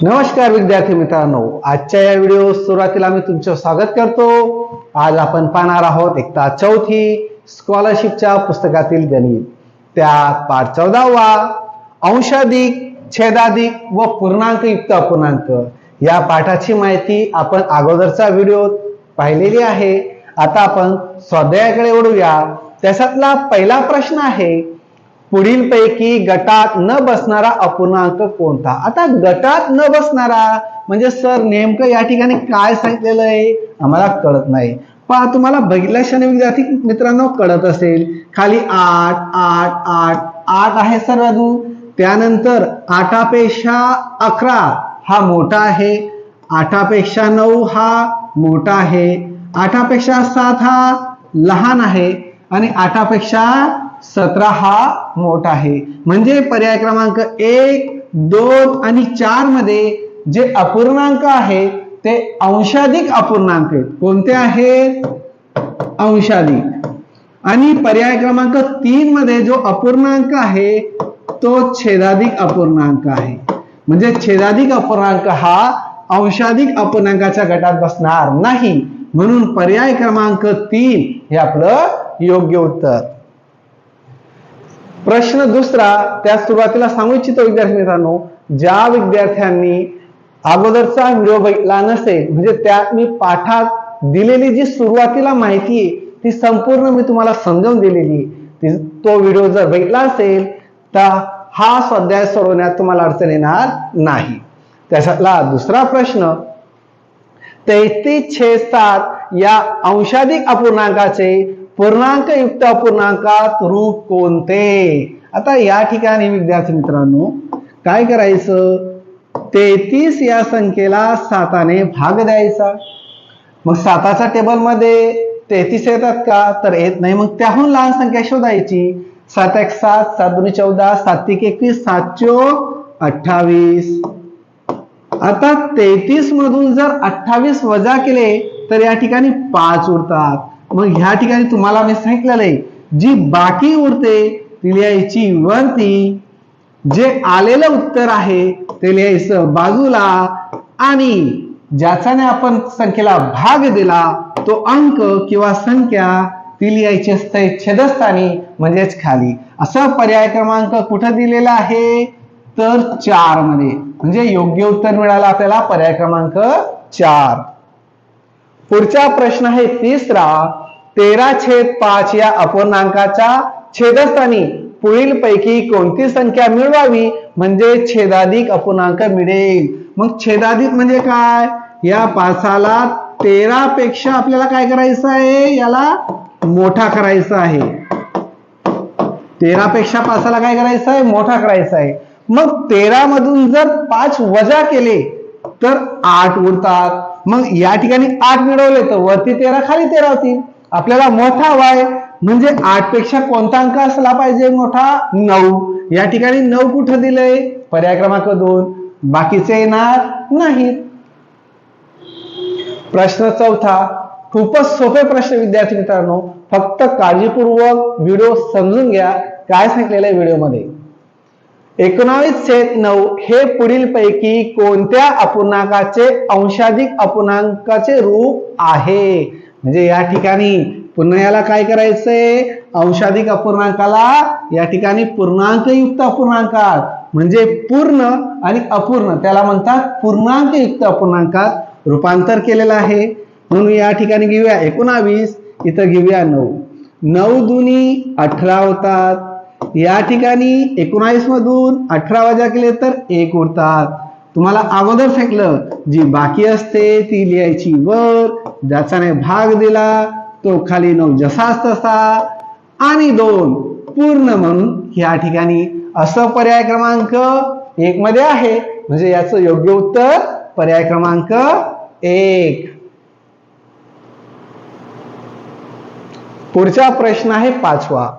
नमस्कार विद्यार्थी मित्रांनो. आजच्या या व्हिडिओ सुरुवातीला मी तुमचं स्वागत करतो. आज आपण पाहणार आहोत एकता चौथी स्कॉलरशिपच्या पुस्तकातील गणित. त्यात पाठ चौदावा अंशाधिक छेदाधिक व पूर्णांक युक्त अपूर्णांक. या पाठाची माहिती आपण अगोदरचा व्हिडिओ पाहिलेली आहे. आता आपण स्वाध्यायाकडे ओढूया त्याच्यातला पहिला प्रश्न आहे पुढीलपैकी गटात न बसणारा अपूर्णांक कोणता? आता गटात न बसणारा म्हणजे सर नेमकं या ठिकाणी काय सांगितलेलं आहे? आम्हाला कळत नाही. पण तुम्हाला बघितल्याशाने विद्यार्थी मित्रांनो कळत असेल. खाली आठ आठ आठ आठ आहे सर बाजू त्यानंतर आठापेक्षा अकरा हा मोठा आहे. आठापेक्षा नऊ हा मोठा आहे. आठापेक्षा सात हा लहान आहे. आणि आठापेक्षा सतरा हा मोठा आहे. म्हणजे पर्याय क्रमांक एक दोन आणि चारमध्ये जे अपूर्णांक आहे ते अंशाधिक अपूर्णांक आहेत. कोणते आहेत? अंशाधिक. आणि पर्याय क्रमांक तीन मध्ये जो अपूर्णांक आहे तो छेदाधिक अपूर्णांक आहे. म्हणजे छेदाधिक अपूर्णांक हा अंशाधिक अपूर्णांकाच्या गटात बसणार नाही. म्हणून पर्याय क्रमांक तीन हे आपलं योग्य उत्तर. प्रश्न दुसरा त्या सुरुवातीला सांगू इच्छितो विद्यार्थी मित्रांनो ज्या विद्यार्थ्यांनी अगोदरचा व्हिडिओ बघितला नसेल म्हणजे त्यात मी पाठात दिलेली जी सुरुवातीला माहिती आहे ती संपूर्ण मी तुम्हाला समजावून दिलेली ती तो व्हिडिओ जर बघितला असेल तर हा स्वाध्याय सोडवण्यात तुम्हाला अडचण येणार नाही. त्याच्यातला दुसरा प्रश्न तेहतीस छे सात या अंशाधिक अपूर्णांकाचे पूर्णांक युक्त अपूर्णांकात रूप कोणते? आता या ठिकाणी विद्यार्थी मित्रांनो काय करायचं? तेहतीस या संख्येला साताने भाग द्यायचा. मग साताच्या टेबलमध्ये तेहतीस येतात का? तर येत नाही. मग त्याहून लहान संख्या शोधायची. सात एक सात सात दोन्ही चौदा सात एक एकवीस सातशे अठ्ठावीस. आता तेहतीस मधून जर अठ्ठावीस वजा केले तर या ठिकाणी पाच उरतात. मग ह्या ठिकाणी तुम्हाला मी सांगितलेलं आहे जी बाकी उरते ती लिहायची वरती. जे आलेलं उत्तर आहे ते लिहायचं बाजूला. आणि ज्याच्याने आपण संख्येला भाग दिला तो अंक किंवा संख्या ती लिहायची असते छेदस्थानी म्हणजेच खाली. असा पर्याय क्रमांक कुठं दिलेला आहे? तर चारमध्ये. म्हणजे योग्य उत्तर मिळालं आपल्याला पर्याय क्रमांक चार. पुढचा प्रश्न आहे तिसरा. तेरा छेद पाच या अपूर्णांकाच्या छेदस्थानी पुढील पैकी कोणती संख्या मिळवावी? म्हणजे छेदाधिक अपूर्णांक मिळेल. मग छेदाधिक म्हणजे काय? या पाचाला तेरा पेक्षा आपल्याला काय करायचं आहे? याला मोठा करायचा आहे. तेरा पेक्षा पाचाला काय करायचं आहे? मोठा करायचा आहे. मग तेरा मधून जर पाच वजा केले तर आठ उरतात. मग या ठिकाणी आठ मिळवले तर वरती तेरा खाली तेरा होतील आपल्याला मोठा वाय म्हणजे आठपेक्षा कोणता अंक असला पाहिजे? मोठा नऊ. या ठिकाणी नऊ कुठं दिलंय? पर्याय क्रमांक दोन. बाकीचे येणार नाहीत. प्रश्न चौथा. खूपच सोपे प्रश्न विद्यार्थी मित्रांनो. फक्त काळजीपूर्वक व्हिडिओ समजून घ्या. काय सांगितलेलं आहे व्हिडिओमध्ये? एकोणावीस छेद नऊ. हे पुढील पैकी कोणत्या अपूर्णांकाचे अंशाधिक अपूर्णांकाचे रूप आहे? म्हणजे या ठिकाणी पुन्हा याला काय करायचंय? अंशाधिक अपूर्णांकाला या ठिकाणी पूर्णांक युक्त अपूर्णांकात. म्हणजे पूर्ण आणि अपूर्ण त्याला म्हणतात पूर्णांक युक्त अपूर्णांकात रूपांतर केलेलं आहे. म्हणून या ठिकाणी घेऊया एकोणावीस इथं घेऊया नऊ. नऊ दुनी अठरा होतात. या ठिकाणी एकोणावीस मधून अठरा वजा केले तर एक उरतात. तुम्हाला अगोदर फेकलं जी बाकी असते ती लिहायची वर ज्याच्याने भाग दिला तो खाली नऊ जसाच तसा आणि दोन पूर्ण म्हणून या ठिकाणी असं पर्याय क्रमांक एक मध्ये आहे. म्हणजे याचं योग्य उत्तर पर्याय क्रमांक एक. पुढचा प्रश्न आहे पाचवा.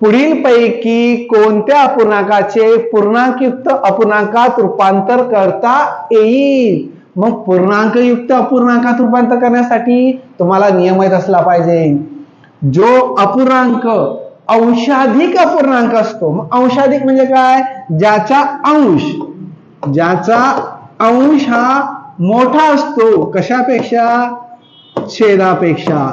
पुढील पैकी कोणत्या अपूर्णांकाचे पूर्णांकयुक्त अपूर्णांकात रूपांतर करता येईल? मग पूर्णांकयुक्त अपूर्णांकात रूपांतर करण्यासाठी तुम्हाला नियम येत असला पाहिजे. जो अपूर्णांक अंशाधिक अपूर्णांक असतो. मग अंशाधिक म्हणजे काय? ज्याचा अंश ज्याचा अंश हा मोठा असतो. कशापेक्षा? छेदापेक्षा.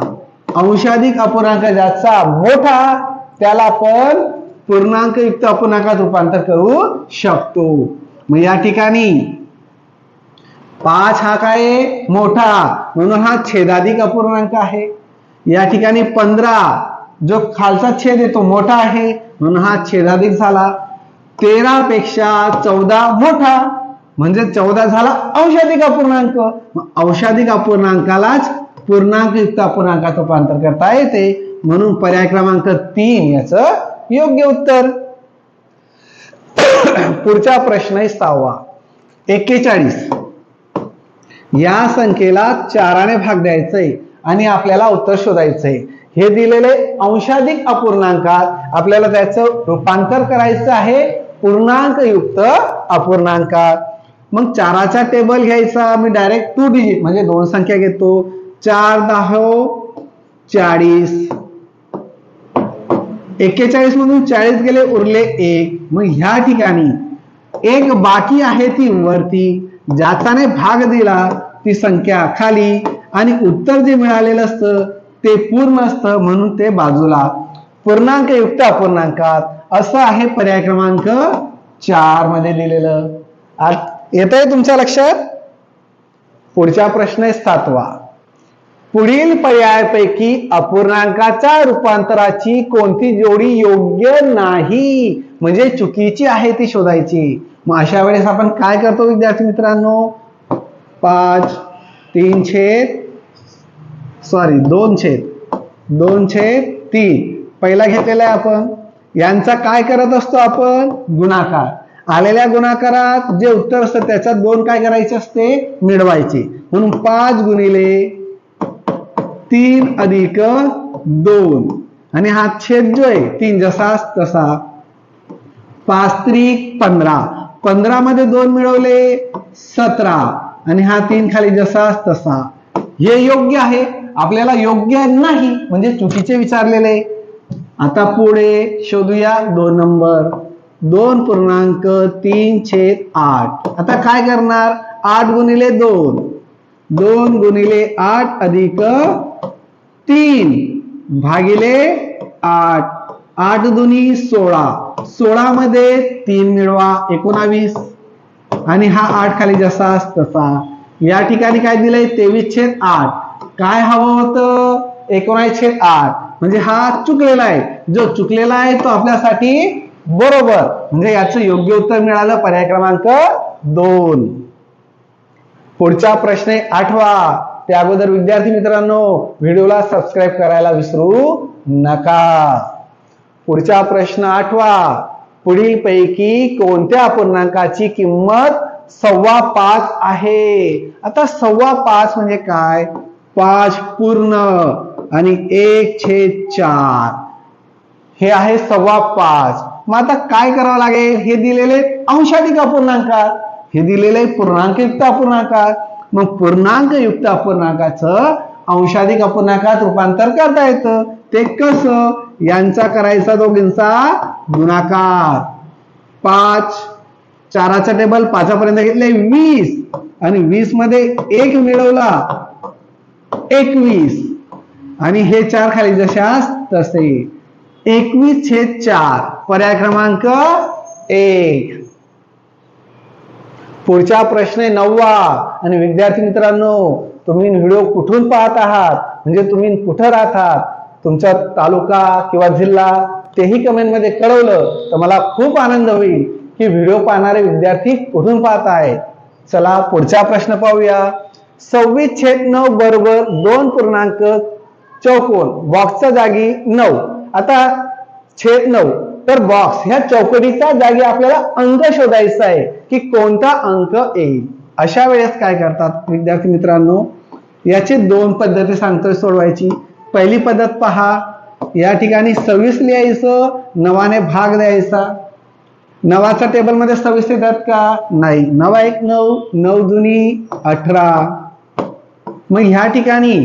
अंशाधिक अपूर्णांक ज्याचा मोठा त्याला आपण पूर्णांक युक्त अपूर्णांकात रूपांतर करू शकतो. मग या ठिकाणी पाच हा काय मोठा. म्हणून हा छेदाधिक अपूर्णांक आहे. या ठिकाणी पंधरा जो खालचा छेद येतो मोठा आहे. म्हणून हा छेदाधिक झाला. तेरा पेक्षा चौदा मोठा. म्हणजे चौदा झाला औषधिक अपूर्णांक. मग अंशाधिक अपूर्णांकालाच पूर्णांक युक्त अपूर्णांकात रूपांतर करता येते. म्हणून पर्याय क्रमांक तीन याच योग्य उत्तर. पुढचा प्रश्न आहे सहावा. एक्केचाळीस. या संख्येला चाराने भाग द्यायचंय आणि आपल्याला उत्तर शोधायचंय. हे दिलेले अंशाधिक अपूर्णांकात आपल्याला त्याचं रूपांतर करायचं आहे. पूर्णांक युक्त अपूर्णांकात. मग चाराचा टेबल घ्यायचा. मी डायरेक्ट टू डिजिट म्हणजे दोन संख्या घेतो. चार दहा चाळीस. एक्केचाळीस मधून चाळीस गेले उरले एक. मग ह्या ठिकाणी एक बाकी आहे ती वरती. ज्याच्याने भाग दिला ती संख्या खाली. आणि उत्तर जे मिळालेलं असतं ते पूर्ण असतं म्हणून ते बाजूला. पूर्णांक युक्त अपूर्णांकात. असं आहे पर्याय क्रमांक चारमध्ये दिलेलं येत आहे तुमच्या लक्षात? पुढचा प्रश्न आहे सातवा. पुढील पर्यायापैकी अपूर्णांकाच्या रूपांतराची कोणती जोडी योग्य नाही? म्हणजे चुकीची आहे ती शोधायची. मग अशा वेळेस आपण काय करतो विद्यार्थी मित्रांनो? पाच तीन छेद सॉरी दोन छेद. दोन छेद तीन. पहिला घेतलेला आहे आपण. यांचा काय करत असतो आपण? गुणाकार. आलेल्या गुणाकारात जे उत्तर असतं त्याच्यात दोन काय करायचे असते? मिळवायचे. म्हणून पाच गुणिले तीन अधिक दोन. आणि हा छेद जो आहे तीन जसाच तसा पाच त्रिक पंधरा. पंधरा मध्ये दोन मिळवले सतरा. आणि हा तीन खाली जसाच तसा. हे योग्य आहे? आपल्याला योग्य नाही म्हणजे चुकीचे विचारलेले. आता पुढे शोधूया दोन नंबर. दोन पूर्णांक तीन छेद आठ. आता काय करणार? आठ गुणिले दोन. दोन गुणिले आठ अधिक तीन भागिले आठ. आठ दुनी सोळा. सोळा मध्ये तीन मिळवा एकोणावीस. आणि हा आठ खाली जसा तसा. या ठिकाणी काय दिलंय? तेवीस छेद आठ. काय हवं होतं? एकोणावीस छेद आठ. म्हणजे हा चुकलेला आहे. जो चुकलेला आहे तो आपल्यासाठी बरोबर. म्हणजे याचं योग्य उत्तर मिळालं पर्याय क्रमांक दोन. पुढचा प्रश्न आहे आठवा. त्या अगोदर विद्यार्थी मित्रांनो व्हिडिओला सबस्क्राईब करायला विसरू नका. पुढचा प्रश्न आठवा. पुढील पैकी कोणत्या अपूर्णांकाची किंमत सव्वा पाच आहे? आता सव्वा पाच म्हणजे काय? पाच पूर्ण आणि एक छेद चार. हे आहे सव्वा पाच. मग आता काय करावं लागेल? हे दिलेले अंशाधिक अपूर्णांकात हे दिलेले पूर्णांकित युक्त अपूर्णांकात मग पूर्णांक युक्त अपूर्णांकाचं अंशाधिक अपूर्णांकात रूपांतर करता येतं. ते कसं? यांचा करायचा दोघींचा गुणाकार. पाच चाराचा टेबल पाचापर्यंत घेतले वीस. आणि वीसमध्ये एक मिळवला एकवीस. आणि हे चार खाली जशास तसे. एकवीस छेद चार. पर्याय क्रमांक एक. पुढचा प्रश्न आहे नववा. आणि विद्यार्थी मित्रांनो तुम्ही व्हिडिओ कुठून पाहत आहात? म्हणजे तुम्ही कुठं राहतात तुमचा तालुका किंवा जिल्हा तेही कमेंटमध्ये कळवलं तर मला खूप आनंद होईल की व्हिडिओ पाहणारे विद्यार्थी कुठून पाहत आहेत. चला पुढचा प्रश्न पाहूया. सव्वीस छेद नऊ बरोबर दोन पूर्णांक चौकोन बॉक्सच्या जागी नऊ. आता छेद नऊ. तर बॉक्स ह्या चौकटीच्या जागी आपल्याला अंक शोधायचा आहे की कोणता अंक येईल. अशा वेळेस काय करतात विद्यार्थी मित्रांनो? याची दोन पद्धती सांगतोय सोडवायची. पहिली पद्धत पहा. या ठिकाणी सव्वीस लिहायचं नवाने भाग द्यायचा. नवाच्या टेबलमध्ये सव्वीस येतात का? नाही. नवा एक नऊ नऊ दुनी अठरा. मग ह्या ठिकाणी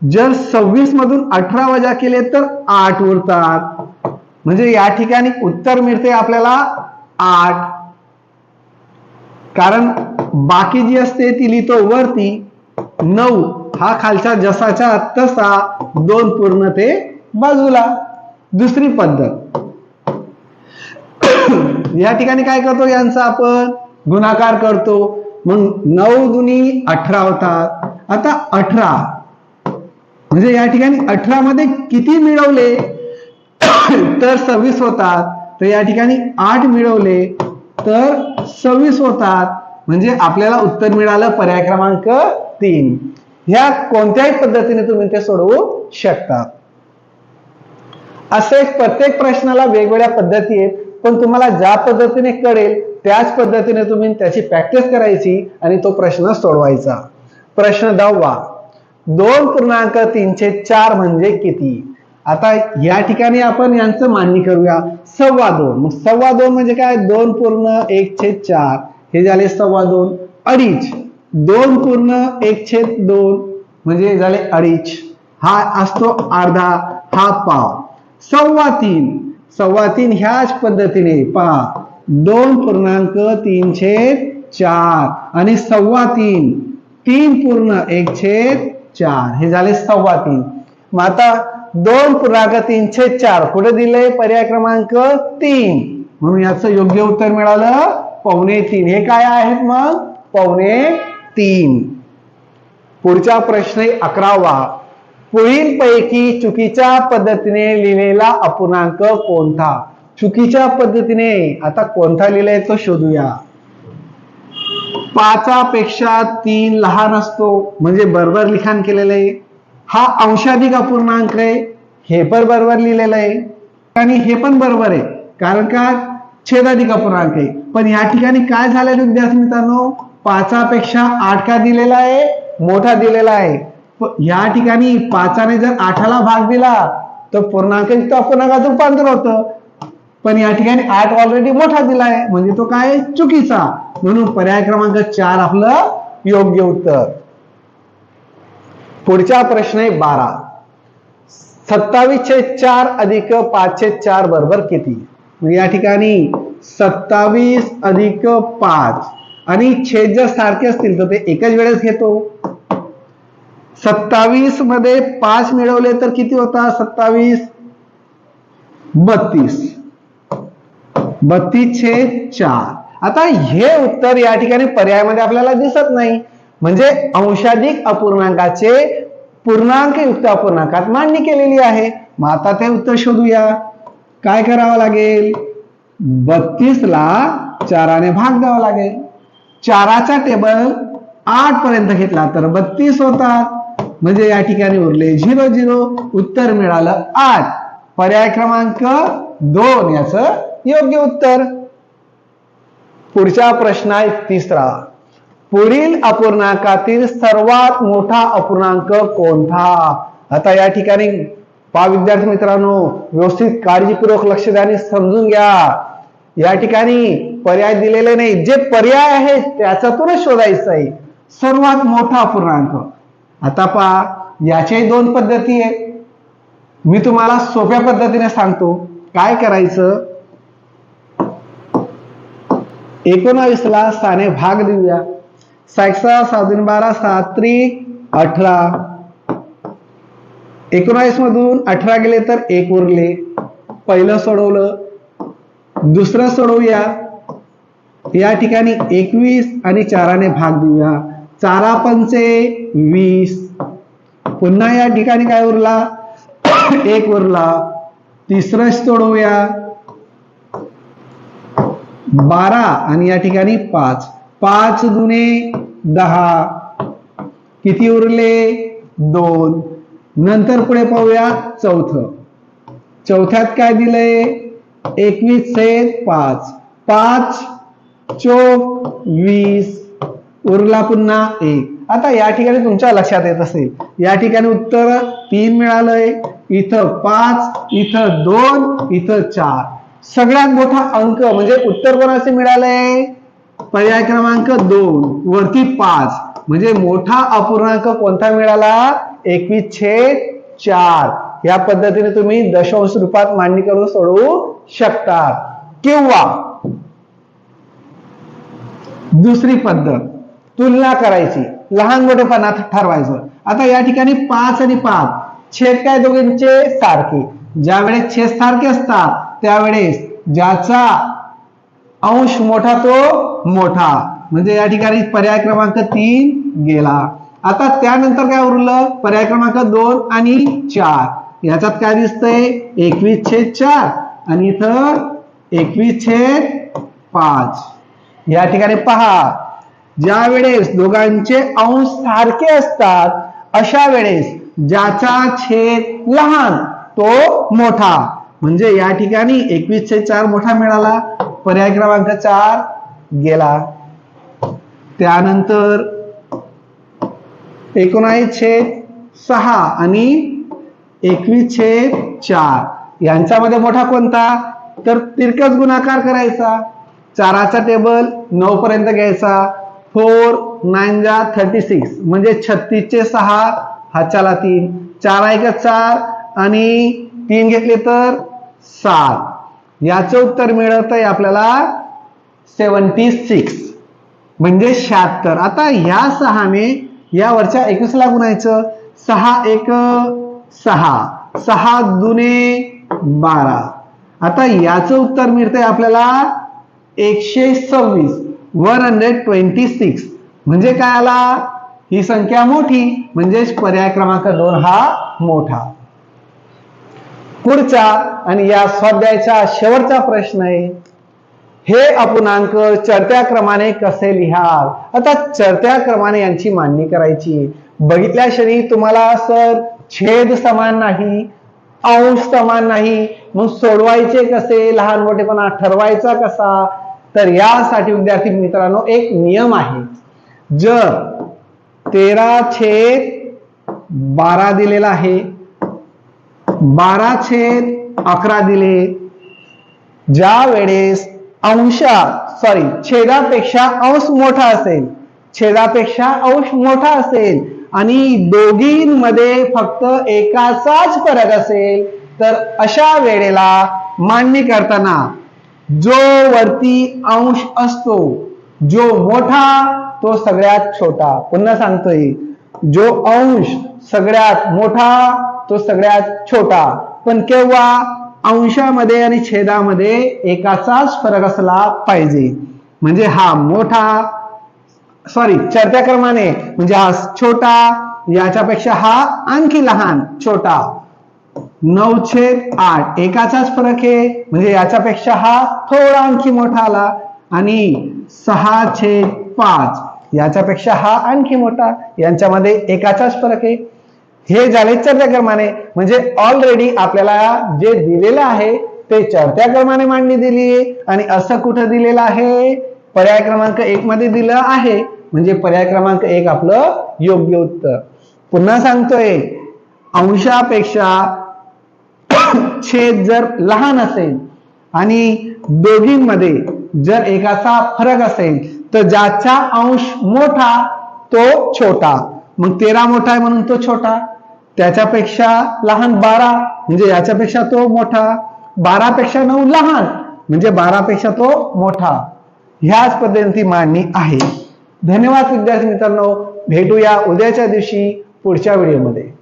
जर सव्वीस मधून अठरा वजा केले तर आठ उरतात. म्हणजे या ठिकाणी उत्तर मिळते आपल्याला आठ. कारण बाकी जी असते ती लिहितो वरती नऊ. हा खालच्या जसाच्या तसा दोन पूर्ण ते बाजूला. दुसरी पद्धत. या ठिकाणी काय करतो यांचा आपण? गुणाकार करतो. मग नऊ दुनी अठरा होतात आता अठरा. म्हणजे या ठिकाणी अठरा मध्ये किती मिळवले? तर सव्वीस होतात. तर या ठिकाणी आठ मिळवले तर सव्वीस होतात. म्हणजे आपल्याला उत्तर मिळालं पर्याय क्रमांक तीन. ह्या कोणत्याही पद्धतीने तुम्ही ते सोडवू शकता. असे प्रत्येक प्रश्नाला वेगवेगळ्या पद्धती आहेत पण तुम्हाला ज्या पद्धतीने कळेल त्याच पद्धतीने तुम्ही त्याची प्रॅक्टिस करायची आणि तो प्रश्न सोडवायचा. प्रश्न दहावा. दोन पूर्णांक तीनशे चार म्हणजे किती? आता या ठिकाणी आपण यांचं मांडणी करूया. सव्वा दोन. मग सव्वा दोन म्हणजे काय? दोन पूर्ण एक छेद चार. हे झाले सव्वा दोन. अडीच. दोन पूर्ण एक छेद दोन म्हणजे झाले अडीच. हा असतो अर्धा हा पाव. सव्वा तीन. सव्वा तीन ह्याच पद्धतीने पहा. दोन पूर्णांक तीन छेद चार. आणि सव्वा तीन. तीन पूर्ण एक छेद चार. हे झाले सव्वा तीन. मग आता दोन पूर्णांक तीनशे चार. कुठे दिले पर्याय क्रमांक तीन. म्हणून याचं योग्य उत्तर मिळालं पावणे तीन. हे काय आहेत मग? पावणे तीन. पुढचा प्रश्न अकरावा. पुढील पैकी चुकीच्या पद्धतीने लिहिलेला अपूर्णांक कोणता? चुकीच्या पद्धतीने. आता कोणता लिहिलाय तो शोधूया पाचापेक्षा तीन लहान असतो. म्हणजे बरोबर लिखाण केलेलं आहे. हा अंशाधिक अपूर्णांक आहे हे पण बरोबर लिहिलेलं आहे. आणि हे पण बरोबर आहे कारण का? छेदाधिक अपूर्णांक आहे. पण या ठिकाणी काय झालेलं विद्यार्थी मित्रांनो? पाचापेक्षा आठ का दिलेला आहे मोठा दिलेला आहे. या ठिकाणी पाचाने जर आठाला भाग दिला तर पूर्णांक युक्त अपूर्णांकात रूपांतर होतं. पण या ठिकाणी आठ ऑलरेडी मोठा दिलाय म्हणजे तो काय? चुकीचा. म्हणून पर्याय क्रमांक चार आपलं योग्य उत्तर. पुढचा प्रश्न आहे बारा. सत्तावीसशे चार अधिक पाचशे चार बरोबर किती? म्हणजे या ठिकाणी सत्तावीस अधिक पाच. आणि छेद जर सारखे असतील तर ते एकच वेळेस घेतो. सत्तावीसमध्ये पाच मिळवले तर किती होता? सत्तावीस. बत्तीस. बत्तीस छेद चार. आता हे उत्तर या ठिकाणी पर्यायामध्ये आपल्याला दिसत नाही. म्हणजे अंशाधिक अपूर्णांकाचे पूर्णांक युक्त अपूर्णांकात मांडणी केलेली आहे. मग आता ते उत्तर शोधूया. काय करावं लागेल? बत्तीस ला चाराने भाग द्यावा लागेल. चाराचा टेबल आठ पर्यंत घेतला तर बत्तीस होतात. म्हणजे या ठिकाणी उरले झिरो झिरो. उत्तर मिळालं आठ. पर्याय क्रमांक दोन याच योग्य उत्तर. पुढचा प्रश्न आहे तिसरा. पुढील अपूर्णांकातील सर्वात मोठा अपूर्णांक कोणता? आता या ठिकाणी पा विद्यार्थी मित्रांनो व्यवस्थित काळजीपूर्वक लक्ष द्या आणि समजून घ्या. या ठिकाणी पर्याय दिलेले नाही. जे पर्याय आहे त्याच्यातूनच शोधायचं आहे. सर्वात मोठा अपूर्णांक. आता पहा याच्याही दोन पद्धती आहेत. मी तुम्हाला सोप्या पद्धतीने सांगतो. काय करायचं? एकोणावीसला साने भाग देऊया. सायकसा साधून बारा सात्री अठरा. एकोणावीस मधून अठरा गेले तर एक उरले. पहिलं सोडवलं. दुसरं सोडवूया. या ठिकाणी एकवीस आणि चाराने भाग देऊया. चारा पंचे वीस. पुन्हा या ठिकाणी काय उरला? एक उरला. तिसरं सोडवूया. बारा आणि या ठिकाणी पाच. पाच दुने दहा. किती उरले? दोन. नंतर पुढे पाहूया चौथ. चौथ्यात काय दिलंय? एकवीस छेद पाच. पाच चोक वीस. उरला पुन्हा एक. आता या ठिकाणी तुमच्या लक्षात येत असेल. या ठिकाणी उत्तर तीन मिळालंय. इथं पाच इथं दोन इथं चार. सगळ्यात मोठा अंक म्हणजे उत्तर कोणाचे मिळालंय? पर्याय क्रमांक दोन वरती पाच. म्हणजे मोठा अपूर्णांक कोणता मिळाला? एकवीस छेद चार. या पद्धतीने तुम्ही दशांश रूपात मांडणी करून सोडवू शकता. किंवा दुसरी पद्धत तुलना करायची. लहान मोठेपणात ठरवायचं. आता या ठिकाणी पाच आणि पाच. छेद काय दोघांचे? सारखे. ज्या वेळेस छेद सारखे असतात त्यावेळेस ज्याचा अंश मोठा तो मोठा. म्हणजे या ठिकाणी पर्याय क्रमांक तीन गेला. आता त्यानंतर काय उरलं? पर्याय क्रमांक दोन आणि चार. याच्यात काय दिसतंय? एकवीस छेद चार. आणि इथं एकवीस छेद पाच. या ठिकाणी पहा. ज्या वेळेस दोघांचे अंश सारखे असतात अशा वेळेस ज्याचा छेद लहान तो मोठा. म्हणजे या ठिकाणी एकवीसशे चार मोठा मिळाला पर्याय क्रमांक चार गेला. त्यानंतर एकोणावीस छेद सहा आणि एकवीस छेद चार यांच्यामध्ये मोठा कोणता? तर तिरकस गुणाकार करायचा. चाराचा टेबल नऊ पर्यंत घ्यायचा. फोर नाईन जा थर्टी सिक्स म्हणजे छत्तीसचे सहा हाताला तीन. चार एक चार? आणि तीन घेतले तर? सात. याचं उत्तर मिळत आहे आपल्याला सेवन्टी सिक्स म्हणजे शहात्तर. आता ह्या सहाने या वरच्या एकवीसला गुणायचं. सहा एक सहा. सहा दुने बारा. आता याचं उत्तर मिळतंय आपल्याला एकशे सव्वीस. One hundred twenty six. म्हणजे काय आला? ही संख्या मोठी. म्हणजेच पर्याय क्रमांक दोन हा मोठा. पुढचा आणि या स्वाध्यायाचा शेवटचा प्रश्न आहे. हे अपूर्णांक चढत्या क्रमाने कसे लिहाल? आता चढत्या क्रमाने यांची मांडणी करायची बघितल्या क्षणी तुम्हाला सर छेद समान नाही अंश समान नाही मग सोडवायचे कसे? लहान मोठेपणा ठरवायचा कसा? तर यासाठी विद्यार्थी मित्रांनो एक नियम आहे. जर तेरा छेद बारा दिलेला आहे बारा छेद अकरा दिले. ज्या वेळेस अंशा सॉरी छेदापेक्षा अंश मोठा असेल. छेदापेक्षा अंश मोठा असेल. आणि दोघींमध्ये फक्त एकाचाच फरक असेल तर अशा वेळेला मान्य करताना जो वरती अंश असतो जो मोठा तो सगळ्यात छोटा. पुन्हा सांगतोय जो अंश सगळ्यात मोठा तो सगळ्यात छोटा. पण केव्हा? अंशामध्ये आणि छेदामध्ये एकाचाच फरक असला पाहिजे. म्हणजे हा मोठा सॉरी चढत्या क्रमाने म्हणजे हा छोटा याच्यापेक्षा हा आणखी लहान छोटा. नऊ छेद आठ एकाचाच फरक आहे. म्हणजे याच्यापेक्षा हा थोडा आणखी मोठा आला. आणि सहा छेद पाच याच्यापेक्षा हा आणखी मोठा. यांच्यामध्ये एकाचाच फरक आहे. हे झाले चढत्या क्रमाने म्हणजे ऑलरेडी आपल्याला जे दिलेलं आहे ते चढत्या क्रमाने मांडणी दिली आणि असं कुठं दिलेलं आहे? पर्याय क्रमांक एक मध्ये दिलं आहे. म्हणजे पर्याय क्रमांक एक आपलं योग्य उत्तर. पुन्हा सांगतोय अंशापेक्षा छेद जर लहान असेल आणि दोघींमध्ये जर एकाचा फरक असेल तर ज्याचा अंश मोठा तो छोटा. मग तेरा मोठा आहे म्हणून तो छोटा. त्याच्यापेक्षा लहान बारा म्हणजे याच्यापेक्षा तो मोठा. बारा पेक्षा नऊ लहान म्हणजे बारा पेक्षा तो मोठा. ह्याच पद्धतीने मांडणी आहे. धन्यवाद विद्यार्थी मित्रांनो. भेटूया उद्याच्या दिवशी पुढच्या व्हिडिओमध्ये.